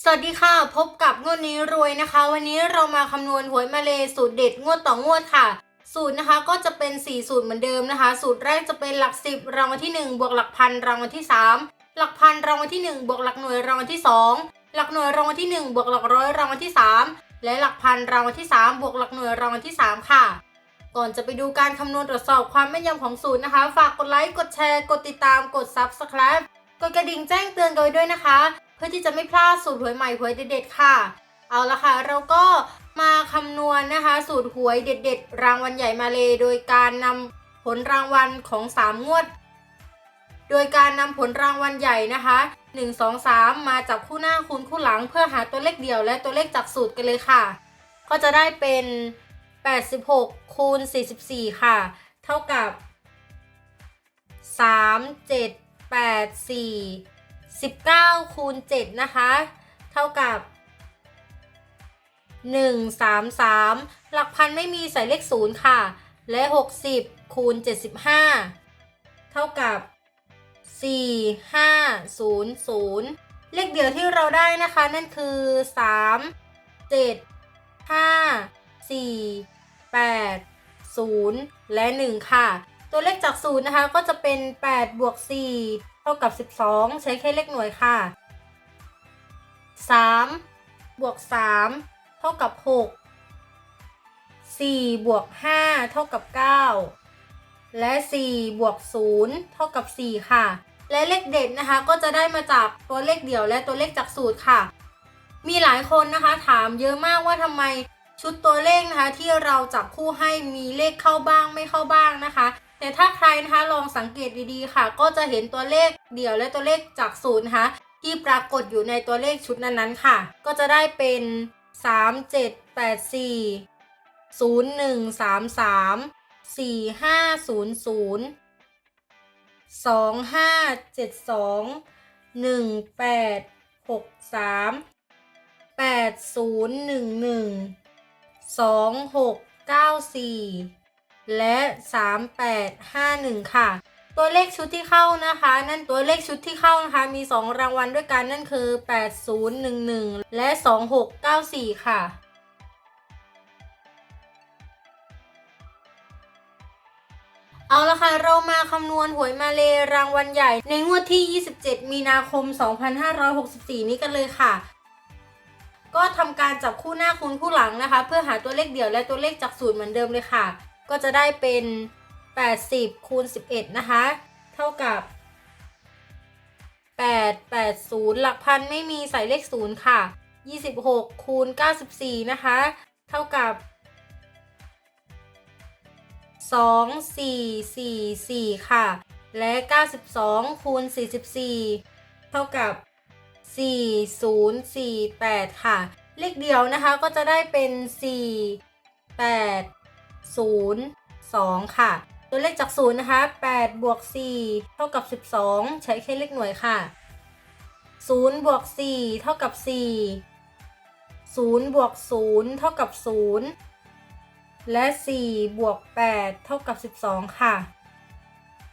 สวัสดีค่ะ พบกับงวดนี้รวยนะคะ วันนี้เรามาคำนวณหวยมาเลยสูตรเด็ดงวดต่องวดค่ะ สูตรนะคะก็จะเป็น 4 สูตรเหมือนเดิมนะคะ สูตรแรกจะเป็นหลัก 10 รางวัลที่ 1 บวกหลักพันรางวัลที่ 3 หลักพันรางวัลที่ 1 บวกหลักหน่วยรางวัลที่ 2 หลักหน่วยรางวัลที่ 1 บวกหลักร้อยรางวัลที่ 3 และหลักพันรางวัลที่ 3 บวกหลักหน่วยรางวัลที่ 3 ค่ะ ก่อนจะไปดูการคำนวณตรวจสอบความแม่นยำของสูตรนะคะ ฝากกดไลค์กดแชร์ กดติดตามกด Subscribe กดกระดิ่งแจ้งเตือนกันไว้ด้วยนะคะ พื่อที่จะไม่พลาดสูตรหวยใหม่หวยเด็ดๆค่ะ เอาละค่ะ เราก็มาคำนวณนะคะ สูตรหวยเด็ด ๆ รางวัลใหญ่มาเลยโดยการนำผลรางวัลของ 3 งวด โดยการนำผลรางวัลใหญ่นะคะ 1 2 3 มาจับคู่หน้าคูณคู่หลัง เพื่อหาตัวเลขเดี่ยวและตัวเลขจากสูตรกันเลยค่ะ ก็จะได้เป็น 86คูณ44 ค่ะ เท่ากับ 3 7 8 4 19คูณ7นะคะ เท่ากับ 1 3 3 หลักพันไม่มีใส่เลข0ค่ะ และ 60คูณ75 เท่ากับ 4 5 0 0 เลขเดียวที่เราได้นะคะ นั่นคือ 3 7 5 4 8 0 และ 1 ค่ะ ตัวเลขจากศูนย์นะคะก็จะเป็น 8 บวก 4 เท่ากับ 12 ใช้แค่เลขหน่วยค่ะ 3 บวก 3 เท่ากับ 6 4 บวก 5 เท่ากับ 9 และ 4 บวก 0 เท่ากับ 4 ค่ะ และเลขเด็ดนะคะก็จะได้มาจากตัวเลขเดี่ยวและตัวเลขจากสูตรค่ะ มีหลายคนนะคะถามเยอะมากว่าทำไมชุดตัวเลขนะคะที่เราจับคู่ให้มีเลขเข้าบ้างไม่เข้าบ้างนะคะ แต่ถ้าใครนะคะลองสังเกตดีๆค่ะ ก็จะเห็นตัวเลขเดี่ยวและตัวเลขจากศูนย์นะคะที่ปรากฏอยู่ในตัวเลขชุดนั้นๆค่ะ ก็จะได้เป็น 3 7 8 4 0 1 3 3 4 5 0 0 2 5 7 2 1 8 6 3 8 0 1 1 2 6 9 4 และ 3 8 5 1 ค่ะ ตัวเลขชุดที่เข้านะคะ นั่นตัวเลขชุดที่เข้านะคะ มี 2 รางวัลด้วยกันนั่นคือ 8011 และ 2694 ค่ะเอาละค่ะ เรามาคำนวณหวยมาเลรางวัลใหญ่ ในงวดที่ 27 มีนาคม 2564 นี้กันเลยค่ะ ก็ทำการจับคู่หน้าคูณคู่หลังนะคะ เพื่อหาตัวเลขเดี่ยวและตัวเลขจากสูตรเหมือนเดิมเลยค่ะ ก็จะได้เป็น 80คูณ11 นะคะ เท่ากับ 8 80 หลักพันไม่มีใส่เลข 0 ค่ะ 26คูณ94 นะคะ เท่ากับ 2 4 4 4 ค่ะ และ 92คูณ44 เท่ากับ 4 0 4 8 ค่ะ เลขเดียวนะคะก็จะได้เป็น 4 8 0 2 ค่ะ ตัวเลขจาก 0 นะคะ 8 บวก 4 เท่ากับ 12 ใช้แค่เลขหน่วยค่ะ 0 บวก 4 เท่ากับ 4 0 บวก 0 เท่ากับ 0 และ 4 บวก 8 เท่ากับ 12 ค่ะ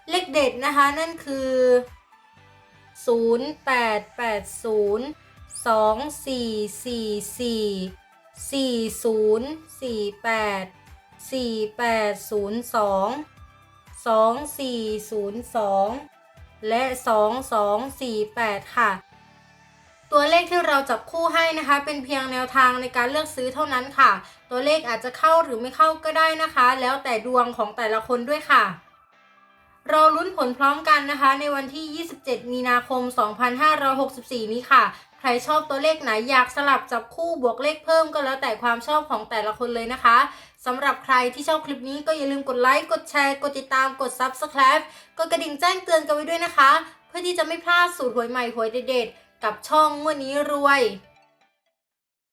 เลขเด็ดนะคะนั่นคือ 0 8 8 0 2 4 4 4 4 0 4 8 4 8 0 2 2 4 0 2และ2 2 4 8ค่ะ ตัวเลขที่เราจับคู่ให้นะคะ เป็นเพียงแนวทางในการเลือกซื้อเท่านั้นค่ะ ตัวเลขอาจจะเข้าหรือไม่เข้าก็ได้นะคะ แล้วแต่ดวงของแต่ละคนด้วยค่ะเราลุ้นผลพร้อมกันนะคะ ในวันที่ 27 มีนาคม 2564 นี้ค่ะ ใครชอบตัวเลขไหนอยากสลับจับคู่บวกเลขเพิ่มก็แล้วแต่ความชอบของแต่ละคนเลยนะคะสำหรับใครที่ชอบคลิปนี้ก็อย่าลืมกดไลค์กดแชร์ กดติดตามกด Subscribe กดกระดิ่งแจ้งเตือนกันไว้ด้วยนะคะ เพื่อที่จะไม่พลาดสูตรหวยใหม่หวยเด็ดๆกับช่องงวดนี้รวย